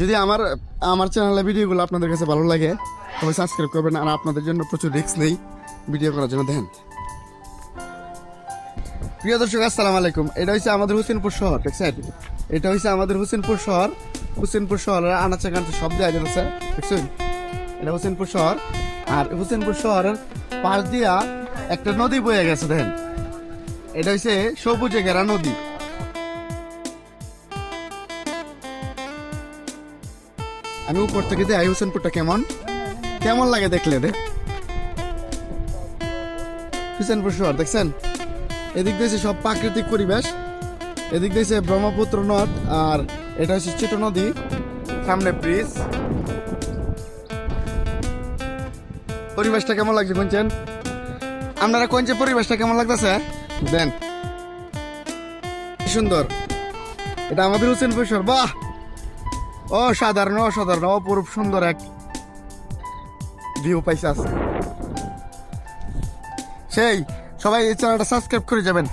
যদি আমার আমার চ্যানেলের ভিডিওগুলো আপনাদের কাছে ভালো লাগে তবে সাবস্ক্রাইব করবেন আর আপনাদের জন্য প্রচুর রিস্ক নেই ভিডিও করার জন্য, দেখেন। প্রিয় দর্শক, আসসালামু আলাইকুম। এটা হচ্ছে আমাদের হোসেনপুর শহর, দেখছেন? এটা হচ্ছে আমাদের হোসেনপুর শহর। হোসেনপুর শহরের আনাচে কানাচে সব জায়গা আছে দেখছেন? এটা হোসেনপুর শহর। আর হোসেনপুর শহরের পাশ দিয়া একটা নদী বয়ে গেছে, দেখেন? এটা হচ্ছে সবুজে ঘেরা নদী। আমি উপর থেকে দেখাই হোসেনপুরটা কেমন? কেমন লাগে দেখলে রে? হোসেনপুর শহর, দেখছেন? এদিক দিয়েছে সব প্রাকৃতিক পরিবেশ, এদিক দিয়েছে ব্রহ্মপুত্র নদ, আর এটা হচ্ছে ছোট নদী, সামনে ব্রিজ পরিবেশটা কেমন লাগছে কোনছেন আপনারা কোনছে পরিবেশটা কেমন লাগতেছে? দেন। সুন্দর। এটা আমাদের হোসেনপুর শহর, বাহ! অসাধারণ অসাধারণ অপরূপ সুন্দর এক ভিউ পাইছে সেই সবাই এই চ্যানেলটা সাবস্ক্রাইব করে যাবেন।